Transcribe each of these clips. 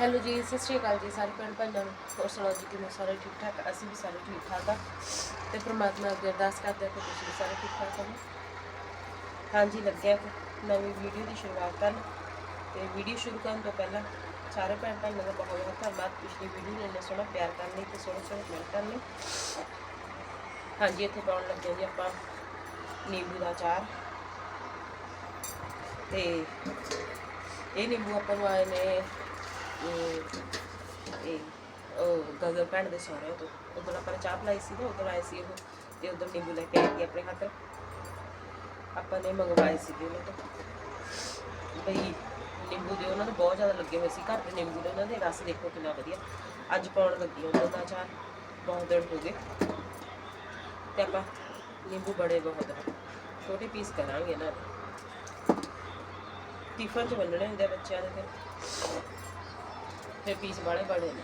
Hello ਜੀ, ਸਤਿ ਸ਼੍ਰੀ ਅਕਾਲ ਜੀ ਸਾਰੇ ਭੈਣ ਭਾਈਆਂ ਨੂੰ। ਹੋਰ ਸੁਣਾਓ ਜੀ, ਕਿਵੇਂ ਸਾਰੇ ਠੀਕ ਠਾਕ? ਅਸੀਂ ਵੀ ਸਾਰੇ ਠੀਕ ਠਾਕ ਆ। ਤੇ ਪ੍ਰਮਾਤਮਾ ਅੱਗੇ ਅਰਦਾਸ ਕਰਦੇ ਹਾਂ ਕਿ ਤੁਸੀਂ ਵੀ ਸਾਰੇ ਠੀਕ ਠਾਕ ਹੋਵੋ। ਹਾਂਜੀ, ਲੱਗਿਆ ਕਿ ਨਵੀਂ ਵੀਡੀਓ ਦੀ ਸ਼ੁਰੂਆਤ ਕਰਨ। ਤੇ ਵੀਡੀਓ ਸ਼ੁਰੂ ਕਰਨ ਤੋਂ ਪਹਿਲਾਂ ਸਾਰੇ ਭੈਣ ਭਾਈਆਂ ਦਾ ਬਹੁਤ ਬਹੁਤ ਧੰਨਵਾਦ। ਪਿਛਲੀ ਵੀਡੀਓ ਨੂੰ ਇੰਨਾ ਸੋਹਣਾ ਪਿਆਰ ਕਰਨ ਲਈ ਤੇ ਸੋਹਣੇ ਸੋਹਣੇ ਕਮੈਂਟ ਕਰਨ। ਲਈ ਹਾਂਜੀ, ਇੱਥੇ ਪਾਉਣ ਲੱਗੇ ਜੀ ਆਪਾਂ ਨਿੰਬੂ ਦਾ ਅਚਾਰ। ਤੇ ਇਹ ਨਿੰਬੂ ਆਪਾਂ ਨੂੰ ਆਏ ਨੇ ਇਹ ਉਹ ਗਗਨ ਭੈਣ ਦੇ ਸਹੁਰੇ ਤੋਂ ਉਦੋਂ ਆਪਾਂ ਚਾਹ ਪਲਾਈ ਸੀ ਨਾ, ਉਦੋਂ ਆਏ ਸੀ ਉਹ, ਤੇ ਉਦੋਂ ਨਿੰਬੂ ਲੈ ਕੇ ਆਈ ਆਪਣੇ ਖਾਤਰ ਆਪਾਂ ਨੇ ਮੰਗਵਾਏ ਸੀ ਉਹਨਾਂ ਤੋਂ। ਬਈ, ਨਿੰਬੂ ਦੇ ਉਹਨਾਂ ਦੇ ਬਹੁਤ ਜ਼ਿਆਦਾ ਲੱਗੇ ਹੋਏ ਸੀ ਘਰ ਦੇ ਨਿੰਬੂ ਦੇ, ਉਹਨਾਂ ਦੇ ਰਸ ਦੇਖੋ ਕਿੰਨਾ ਵਧੀਆ। ਅੱਜ ਪਾਉਣ ਲੱਗੀ ਉਹਨਾਂ ਦਾ ਚਾਹ ਬਹੁਤ ਦਿਨ ਹੋ ਗਏ। ਤੇ ਆਪਾਂ ਨਿੰਬੂ ਬੜੇ ਬਹੁਤ ਛੋਟੇ ਪੀਸ ਕਰਾਂਗੇ ਇਹਨਾਂ ਦੇ। ਟਿਫਨ ਚ ਵੰਡਣੇ ਹੁੰਦੇ ਆ ਬੱਚਿਆਂ ਦੇ ਫਿਰ। ਫਿਰ ਪੀਸ ਵਾਲੇ ਬੜੇ ਨੇ।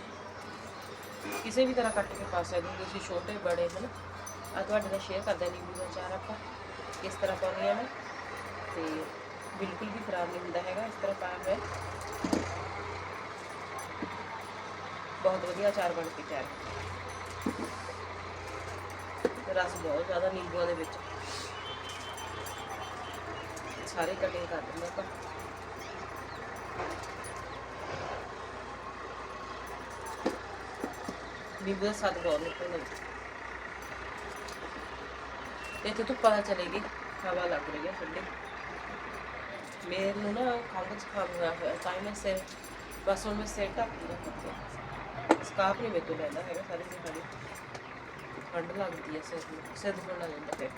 ਕਿਸੇ ਵੀ ਤਰ੍ਹਾਂ ਕੱਟ ਕੇ ਪਾ ਸਕਦੇ ਹੋ, ਤੁਸੀਂ ਛੋਟੇ ਬੜੇ ਹਨ ਆ ਤੁਹਾਡੇ ਨਾਲ ਸ਼ੇਅਰ ਕਰਦਾ ਨਿੰਬੂ ਦਾ ਚਾਰ ਆਪਾਂ। ਕਿਸ ਤਰ੍ਹਾਂ ਪਾਉਂਦੇ ਆ ਮੈਂ ਤੇ ਬਿਲਕੁਲ ਵੀ ਖਰਾਬ ਨਹੀਂ ਹੁੰਦਾ ਹੈਗਾ, ਇਸ ਤਰ੍ਹਾਂ ਪਾਇਆ ਹੋਇਆ ਬਹੁਤ ਵਧੀਆ ਅਚਾਰ ਬਣ ਕੇ ਤਿਆਰ। ਰਸ ਬਹੁਤ ਜ਼ਿਆਦਾ ਨਿੰਬੂਆਂ ਦੇ ਵਿੱਚ। ਸਾਰੇ ਕਟਿੰਗ ਕਰ ਦਿੰਦੇ ਆਪਾਂ। ਨਿੰਬੂ ਦਾ ਸਵਾਦ ਬਹੁਤ ਨਿਕਲਦਾ ਇੱਥੇ ਤੋਂ ਪਤਾ ਚਲੇਗੀ, ਹਵਾ ਲੱਗ ਰਹੀ ਹੈ ਠੰਡੀ। ਮੈਨੂੰ ਨਾ ਖੰਘ ਜ਼ੁਕਾਮ ਹੋਇਆ ਹੋਇਆ, ਤਾਂ ਹੀ ਮੈਂ ਸਿਰ, ਬਸ ਹੁਣ ਮੈਂ ਸਿਰ ਢੱਕ ਲਿਆ ਸਕਾਪ ਨਹੀਂ ਮੇਰੇ ਤੋਂ ਲੈਂਦਾ ਹੈਗਾ, ਸਾਰੀ ਦਿਹਾੜੀ ਠੰਡ ਲੱਗਦੀ ਹੈ ਸਿਰ ਨੂੰ, ਸਿਰ ਦੁਖਣ ਲੱਗ ਫਿਰ।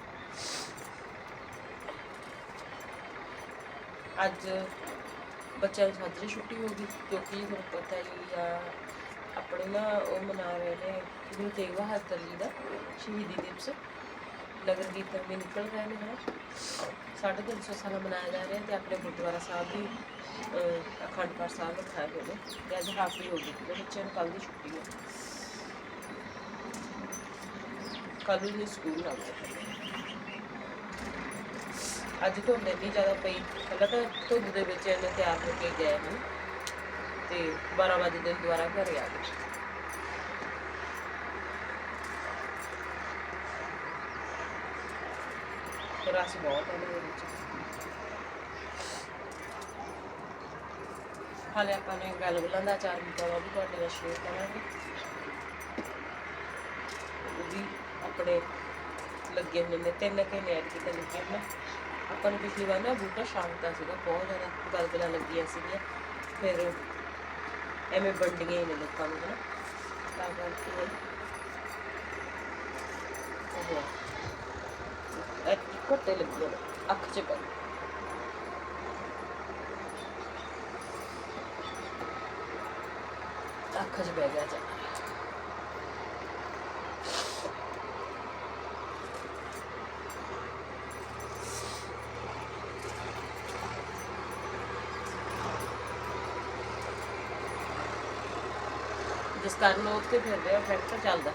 ਅੱਜ ਬੱਚਿਆਂ ਦੀ ਸਾਜਰੀ ਛੁੱਟੀ ਹੋ ਗਈ, ਕਿਉਂਕਿ ਤੁਹਾਨੂੰ ਪਤਾ ਹੀ ਆ ਆਪਣੇ ਨਾ ਉਹ ਮਨਾ ਰਹੇ ਨੇ ਗੁਰੂ ਤੇਗ ਬਹਾਦਰ ਜੀ ਦਾ ਸ਼ਹੀਦੀ ਦਿਵਸ। ਨਗਰ ਕੀਰਤਨ ਵੀ ਨਿਕਲ ਰਹੇ ਨੇ ਹਨਾ। ਸਾਢੇ ਤਿੰਨ ਸੌ ਸਾਲ ਮਨਾਇਆ ਜਾ ਰਿਹਾ ਤੇ ਆਪਣੇ ਗੁਰਦੁਆਰਾ ਸਾਹਿਬ ਵੀ ਅਖੰਡ ਪਾਠ ਸਾਹਿਬ ਰਖਾਏ ਹੋਏ ਨੇ ਤੇ ਅੱਜ ਹਾਫੀ ਹੋ ਗਈ ਤੇ ਬੱਚਿਆਂ ਨੂੰ ਕੱਲ੍ਹ ਦੀ ਛੁੱਟੀ ਹੈ। ਕੱਲ੍ਹ ਨੂੰ ਸਕੂਲ ਲੱਗ ਜਾਣਾ ਅੱਜ ਧੁੰਦ ਇੰਨੀ ਜ਼ਿਆਦਾ ਪਈ, ਪਹਿਲਾਂ ਤਾਂ ਧੁੰਦ ਦੇ ਵਿੱਚ ਇਹਨੇ ਤਿਆਰ ਹੋ ਕੇ ਗਏ ਨੇ। ਤੇ 12 ਵਜੇ ਦੇ ਦੁਬਾਰਾ ਘਰੇ ਆ ਗਏ। ਰਸ ਬਹੁਤ ਹੈ ਇਹਦੇ ਵਿੱਚ। ਹਾਲੇ ਆਪਾਂ ਨੇ ਗੱਲ ਬੁਲਾਂ ਦਾ ਚਾਰ ਵੀ ਪਾਉਣਾ ਉਹ ਵੀ ਤੁਹਾਡੇ ਨਾਲ ਸ਼ੇਅਰ ਕਰਾਂਗੇ। ਉਹ ਵੀ ਆਪਣੇ ਲੱਗੇ ਹੋਏ ਨੇ, ਤਿੰਨ ਕੇ ਨੇ ਐਡ ਕੀਤੇ ਲੱਗੇ ਨੇ ਆਪਾਂ ਨੂੰ ਪਿਛਲੀ ਵਾਰ ਨਾ ਬੂਟਾ ਸ਼ਾਂਤਾ ਸੀਗਾ, ਬਹੁਤ ਜ਼ਿਆਦਾ ਗਲਗਲਾਂ ਲੱਗੀਆਂ ਸੀਗੀਆਂ। ਫਿਰ ਐਵੇਂ ਵੰਡੀਆਂ ਹੀ ਨੇ ਲੋਕਾਂ ਨੂੰ ਨਾ ਤਾਂ ਕਰਕੇ ਉਹ ਇਹ ਘੱਟੇ ਲੱਗੀਆਂ ਨੇ ਅੱਖ 'ਚ ਪੈ ਅੱਖ 'ਚ ਪੈ ਗਿਆ ਜਾ ਕਾਰਨ ਉੱਥੇ ਫਿਰਦੇ ਆ ਫੈਕਟਰ ਚੱਲਦਾ।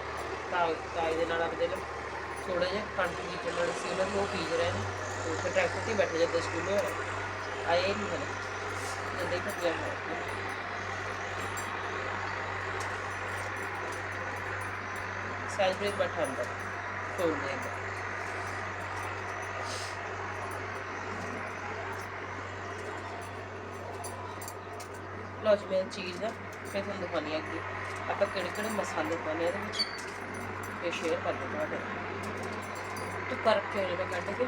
ਤਾਂ ਤਾਂ ਇਹਦੇ ਨਾਲ ਆਪਦੇ ਨਾਲ ਥੋੜਾ ਜਿਹਾ ਕਣਕ ਦੀ ਚੱਲਣ ਸੀ, ਉਹਨਾਂ ਨੂੰ ਪੀਜ ਰਹੇ ਨੇ। ਤੇ ਟਰੈਕਟਰ ਤੇ ਬੈਠੇ ਜਾਂਦੇ ਸਕੂਲੋਂ ਆਏ ਨਹੀਂ ਹਲੇ। ਜਦ ਹੀ ਘਟਿਆ ਹੈ। ਸੈਲਬ੍ਰੇਟ ਬੈਠਾ ਅੰਦਰ ਖੋਲ ਦੇਗਾ ਲਓ ਜੀ, ਮੈਂ ਚੀਜ਼ ਦਾ ਫਿਰ ਤੁਹਾਨੂੰ ਦਿਖਾਉਣੀ ਆ ਅੱਗੇ। ਆਪਾਂ ਕਿਹੜੇ ਕਿਹੜੇ ਮਸਾਲੇ ਪਾਉਣੇ ਇਹਦੇ ਵਿੱਚ ਇਹ ਸ਼ੇਅਰ ਕਰ ਦਿੰਦਾ ਤੁਹਾਡੇ ਨਾਲ। ਤੂੰ ਕਰ ਕੇ ਮੈਂ ਕੱਢ ਕੇ।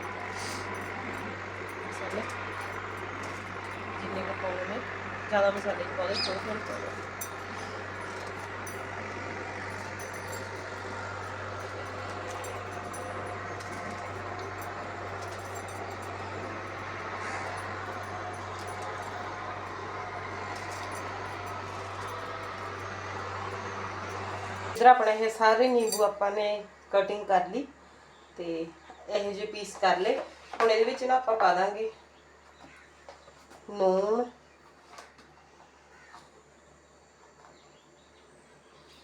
ਮਸਾਲੇ। ਜਿੰਨੇ ਕੁ ਪਾਉਣੇ ਜ਼ਿਆਦਾ ਮਸਾਲੇ ਨਹੀਂ ਪਾਉਂਦੇ ਥੋੜੇ ਪਾਉਣੇ ਇੱਧਰ ਆਪਣੇ ਇਹ ਸਾਰੇ ਨਿੰਬੂ ਆਪਾਂ ਨੇ ਕਟਿੰਗ ਕਰ ਲਈ ਤੇ ਇਹੋ ਜਿਹੇ ਪੀਸ ਕਰ ਲਏ। ਹੁਣ ਇਹਦੇ ਵਿੱਚ ਨਾ ਆਪਾਂ ਪਾ ਦਾਂਗੇ ਨੂਣ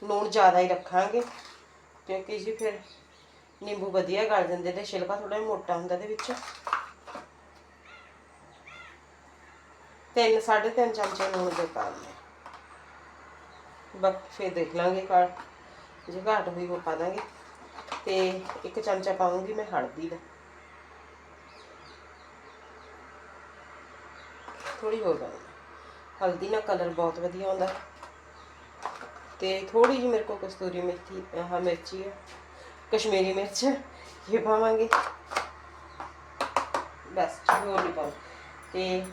ਨੂਣ ਜ਼ਿਆਦਾ ਹੀ ਰੱਖਾਂਗੇ ਕਿਉਂਕਿ ਜੀ ਫਿਰ ਨਿੰਬੂ ਵਧੀਆ ਗਲ ਜਾਂਦੇ ਤੇ ਛਿਲਕਾ ਥੋੜਾ ਜਿਹਾ ਮੋਟਾ ਹੁੰਦਾ ਇਹਦੇ ਵਿੱਚ। ਤਿੰਨ, ਸਾਢੇ ਤਿੰਨ ਚਮਚੇ ਨੂਣ ਦੇ ਪਾ ਲਏ। ਬਾਕੀ ਫੇਰ ਦੇਖ ਲਾਂਗੇ ਕਾ ਜੇ ਘਾਟ ਹੋਈ ਉਹ ਪਾ ਦਾਂਗੇ। ਤੇ ਇੱਕ ਚਮਚਾ ਪਾਉਂਗੀ ਮੈਂ ਹਲਦੀ ਦਾ। ਥੋੜੀ ਹੋਰ ਪਾਉਂਗੀ ਹਲਦੀ ਨਾਲ ਕਲਰ ਬਹੁਤ ਵਧੀਆ ਆਉਂਦਾ। ਤੇ ਥੋੜੀ ਜਿਹੀ ਮੇਰੇ ਕੋਲ ਕਸਤੂਰੀ ਮੇਥੀ ਆਹ ਮਿਰਚੀ ਹੈ ਕਸ਼ਮੀਰੀ ਮਿਰਚ, ਇਹ ਪਾਵਾਂਗੇ। ਬਸ, ਹੋਰ ਨਹੀਂ ਪਾਉਂ ਤੇ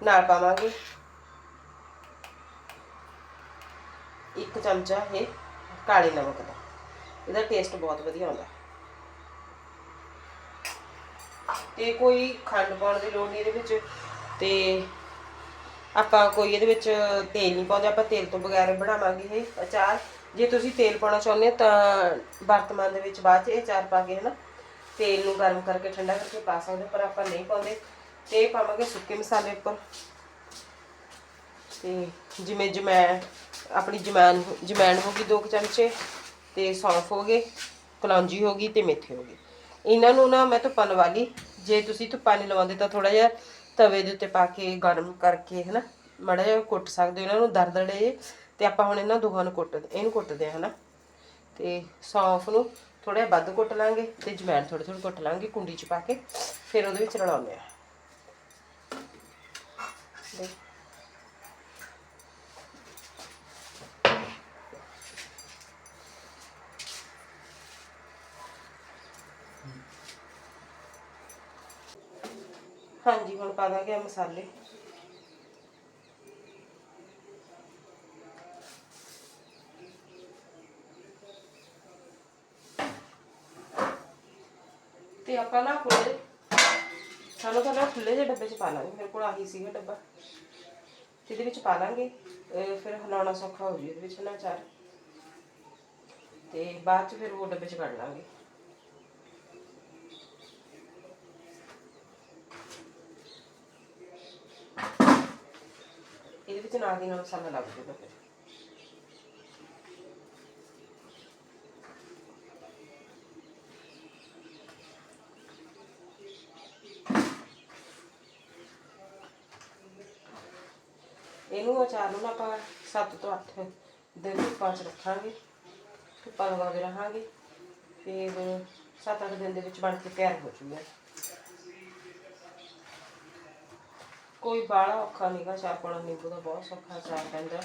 ਨਾਲ ਪਾਵਾਂਗੇ ਇੱਕ ਚਮਚਾ ਇਹ ਕਾਲੇ ਨਮਕ ਦਾ। ਇਹਦਾ ਟੇਸਟ ਬਹੁਤ ਵਧੀਆ ਆਉਂਦਾ। ਤੇ ਕੋਈ ਖੰਡ ਪਾਉਣ ਦੀ ਲੋੜ ਨਹੀਂ ਇਹਦੇ ਵਿੱਚ। ਤੇ ਆਪਾਂ ਕੋਈ ਇਹਦੇ ਵਿੱਚ ਤੇਲ ਨਹੀਂ ਪਾਉਂਦੇ, ਆਪਾਂ ਤੇਲ ਤੋਂ ਬਗੈਰ ਬਣਾਵਾਂਗੇ ਇਹ ਅਚਾਰ। ਜੇ ਤੁਸੀਂ ਤੇਲ ਪਾਉਣਾ ਚਾਹੁੰਦੇ ਹੋ ਤਾਂ ਵਰਤਮਾਨ ਦੇ ਵਿੱਚ ਬਾਅਦ ਚ ਇਹ ਅਚਾਰ ਪਾ ਕੇ ਹਨਾ, ਤੇਲ ਨੂੰ ਗਰਮ ਕਰਕੇ ਠੰਡਾ ਕਰਕੇ ਪਾ ਸਕਦੇ ਪਰ ਆਪਾਂ ਨਹੀਂ ਪਾਉਂਦੇ। ਤੇ ਇਹ ਪਾਵਾਂਗੇ ਸੁੱਕੇ ਮਸਾਲੇ ਉੱਪਰ। ਤੇ ਜਿਵੇਂ ਜਮੈਣ ਆਪਣੀ ਜਮੈਣ ਜਮੈਣ ਹੋ ਗਈ ਦੋ ਕੁ ਚਮਚੇ ਤੇ ਸੌਂਫ ਹੋ ਗਏ, ਕਲੌਂਜੀ ਹੋ ਗਈ ਤੇ ਮੇਥੇ ਹੋ ਗਏ। ਇਹਨਾਂ ਨੂੰ ਨਾ ਮੈਂ ਧੁੱਪਾਂ ਲਵਾ ਲਈ। ਜੇ ਤੁਸੀਂ ਧੁੱਪਾਂ ਨਹੀਂ ਲਵਾਉਂਦੇ ਤਾਂ ਥੋੜਾ ਜਿਹਾ ਤਵੇ ਦੇ ਉੱਤੇ ਪਾ ਕੇ ਗਰਮ ਕਰਕੇ ਹਨਾ, ਮਾੜਾ ਜਿਹਾ ਕੁੱਟ ਸਕਦੇ ਹੋ। ਇਹਨਾਂ ਨੂੰ ਦਰਦੜੇ ਜਿਹੇ ਤੇ ਆਪਾਂ ਹੁਣ ਇਹਨਾਂ ਦੋਹਾਂ ਨੂੰ ਕੁੱਟਦੇ ਇਹਨੂੰ ਕੁੱਟਦੇ ਆ ਹਨਾ। ਤੇ ਸੌਂਫ ਨੂੰ ਥੋੜਾ ਜਿਹਾ ਵੱਧ ਕੁੱਟ ਲਾਂਗੇ ਤੇ ਜਮੈਣ ਥੋੜੀ ਥੋੜੀ ਕੁੱਟ ਲਾਂਗੇ ਕੁੰਡੀ 'ਚ ਪਾ ਕੇ। ਫਿਰ ਉਹਦੇ ਵਿੱਚ ਰਲਾਉਂਦੇ ਆ ਦੇਖ ਹਾਂਜੀ, ਹੁਣ ਪਾ ਦਾਂਗੇ ਆਹ ਮਸਾਲੇ। ਤੇ ਆਪਾਂ ਨਾ ਖੁੱਲੇ ਸਾਨੂੰ ਤਾਂ ਨਾ ਖੁੱਲੇ ਜਿਹੇ ਡੱਬੇ 'ਚ ਪਾ ਲਾਂਗੇ। ਮੇਰੇ ਕੋਲ ਆਹੀ ਸੀਗਾ ਡੱਬਾ। ਜਿਹਦੇ ਵਿੱਚ ਪਾ ਲਾਂਗੇ ਫਿਰ ਹਿਲਾਉਣਾ ਸੌਖਾ ਹੋ ਜੂ, ਇਹਦੇ ਵਿੱਚ ਨਾ ਚਾਰ। ਤੇ ਬਾਅਦ 'ਚ ਫਿਰ ਉਹ ਡੱਬੇ 'ਚ ਕੱਢ ਲਾਂਗੇ। ਇਹਦੇ ਵਿੱਚ ਨਾਲ ਦੀ ਨਾਲ ਮਸਾਲਾ ਲੱਗ ਜੂਗਾ ਫਿਰ ਇਹਨੂੰ ਅਚਾਰ ਨੂੰ ਨਾ ਆਪਾਂ 7 ਤੋਂ 8 ਦਿਨ ਧੁੱਪਾਂ 'ਚ ਰੱਖਾਂਗੇ, ਧੁੱਪਾਂ ਲਗਾਉਂਦੇ ਰਹਾਂਗੇ, ਫਿਰ 7-8 ਦਿਨ ਦੇ ਵਿੱਚ ਬਣ ਕੇ ਤਿਆਰ ਹੋ ਜੂਗਾ ਕੋਈ ਬਾਹਲਾ ਔਖਾ ਨਹੀਂਗਾ ਚਾਰ ਪਾਉਣਾ ਨਿੰਬੂ ਦਾ ਬਹੁਤ ਸੌਖਾ ਚਾਰ ਪੈਂਦਾ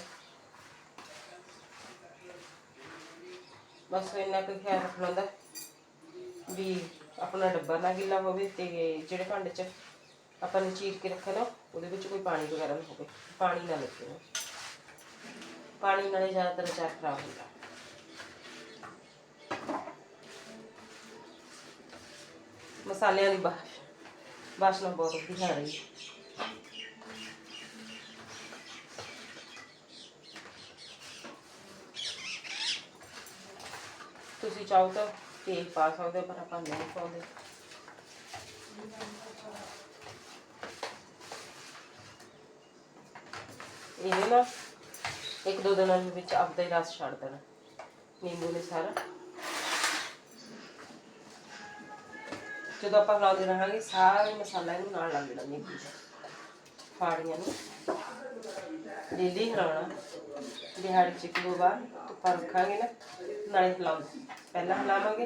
ਬਸ ਇੰਨਾ ਕੁ ਖਿਆਲ ਰੱਖਣਾ ਹੁੰਦਾ ਵੀ ਆਪਣਾ ਡੱਬਾ ਨਾ ਗਿੱਲਾ ਹੋਵੇ ਤੇ ਜਿਹੜੇ ਭਾਂਡੇ 'ਚ ਆਪਾਂ ਨੇ ਚੀਰ ਕੇ ਰੱਖਣਾ, ਉਹਦੇ ਵਿੱਚ ਕੋਈ ਪਾਣੀ ਵਗੈਰਾ ਨਾ ਹੋਵੇ, ਪਾਣੀ ਨਾ ਲੱਗੇ। ਪਾਣੀ ਨਾਲੇ ਜ਼ਿਆਦਾਤਰ ਅਚਾਰ ਖਰਾਬ ਹੁੰਦਾ। ਮਸਾਲਿਆਂ ਦੀ ਬਾਸ਼ ਬਾਸ਼ਨਾ ਬਹੁਤ ਵਧੀਆ ਆ ਰਹੀ ਤੁਸੀਂ ਚਾਹੋ ਤਾਂ ਤੇਲ ਪਾ ਸਕਦੇ ਹੋ, ਪਰ ਆਪਾਂ ਨਹੀਂ ਪਾਉਂਦੇ। ਇਹ ਨਾ ਇੱਕ ਦੋ ਦਿਨਾਂ ਦੇ ਵਿੱਚ ਆਪਦਾ ਹੀ ਰਸ ਛੱਡ ਦੇਣਾ। ਨਿੰਬੂ ਨੇ ਸਾਰਾ। ਜਦੋਂ ਆਪਾਂ ਹਲਾਉਂਦੇ ਰਹਾਂਗੇ, ਸਾਰੇ ਮਸਾਲਾ ਇਹਨੂੰ ਨਾਲ ਲੱਗ ਜਾਣਾ ਨਿੰਬੂ ਦਾ। ਫਾੜੀਆਂ ਨੂੰ। ਡੇਲੀ ਹਿਲਾਉਣਾ ਦਿਹਾੜੀ ਚ ਇੱਕ ਦੋ ਵਾਰ ਰੱਖਾਂਗੇ ਨਾ, ਨਾਲੇ ਹਿਲਾਉਂਦੇ ਪਹਿਲਾਂ ਹਿਲਾਵਾਂਗੇ,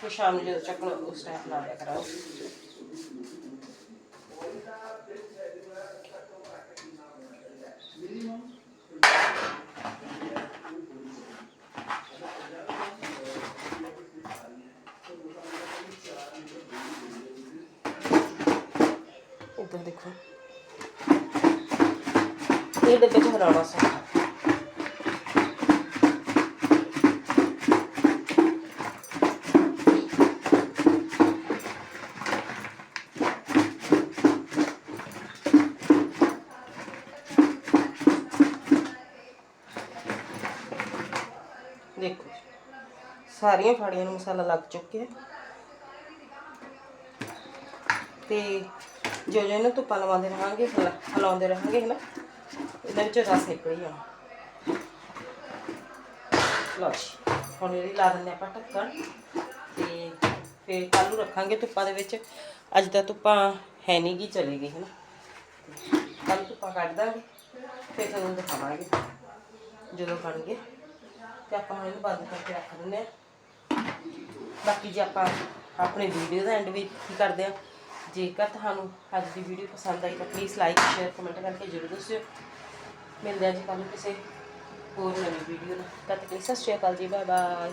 ਫਿਰ ਸ਼ਾਮ ਨੂੰ ਜਦੋਂ ਚੱਕਣਾ ਉਸ ਟਾਈਮ ਹਿਲਾ ਲਿਆ ਕਰਾਂਗੇ। ਇੱਧਰ ਦੇਖੋ। ਇਹ ਡੱਬੇ 'ਚ ਹਰਾਉਣਾ ਸੌਖਾ ਸਾਰੀਆਂ ਫਾੜੀਆਂ ਨੂੰ ਮਸਾਲਾ ਲੱਗ ਚੁੱਕਿਆ ਤੇ ਜੋ ਜੋ ਇਹਨੂੰ ਧੁੱਪਾਂ ਲਵਾਉਂਦੇ ਰਹਾਂਗੇ, ਹਿਲਾ- ਰਹਾਂਗੇ, ਹਨਾ? ਇਹਦੇ ਵਿੱਚ ਰਸ ਨਿਕਲ ਜਾਣਾ ਲਓ ਜੀ, ਹੁਣ ਇਹਦੀ ਲਾ ਦਿੰਦੇ ਆਪਾਂ ਢੱਕਣ। ਤੇ ਫਿਰ ਕੱਲ ਨੂੰ ਰੱਖਾਂਗੇ ਧੁੱਪਾਂ ਦੇ ਵਿੱਚ। ਅੱਜ ਤਾਂ ਧੁੱਪਾਂ ਹੈ ਨਹੀਂ ਗੀ, ਚਲੀ ਗਈ ਹਨਾ? ਕੱਲ ਧੁੱਪਾਂ ਕੱਢ ਦਾਂਗੇ, ਫਿਰ ਤੁਹਾਨੂੰ ਦਿਖਾਵਾਂਗੇ ਜਦੋਂ ਬਣਗੇ ਤੇ ਆਪਾਂ ਹੁਣ ਇਹਨੂੰ ਬੰਦ ਕਰਕੇ ਰੱਖ ਦਿੰਦੇ ਆ ਬਾਕੀ ਜੇ ਆਪਾਂ ਆਪਣੀ ਵੀਡੀਓ ਦਾ ਐਂਡ ਵਿੱਚ ਕੀ ਕਰਦੇ ਆ ਜੇਕਰ ਤੁਹਾਨੂੰ ਅੱਜ ਦੀ ਵੀਡੀਓ ਪਸੰਦ ਆਈ ਤਾਂ ਪਲੀਜ਼ ਲਾਈਕ ਸ਼ੇਅਰ ਕਮੈਂਟ ਕਰਕੇ ਜ਼ਰੂਰ ਦੱਸਿਓ। ਮਿਲਦੇ ਹਾਂ ਜੀ ਕੱਲ੍ਹ ਕਿਸੇ ਹੋਰ ਨਵੀਂ ਵੀਡੀਓ ਨਾਲ। ਤਦ ਤੱਕ ਲਈ ਸਤਿ ਸ਼੍ਰੀ ਅਕਾਲ ਜੀ ਬਾਏ ਬਾਏ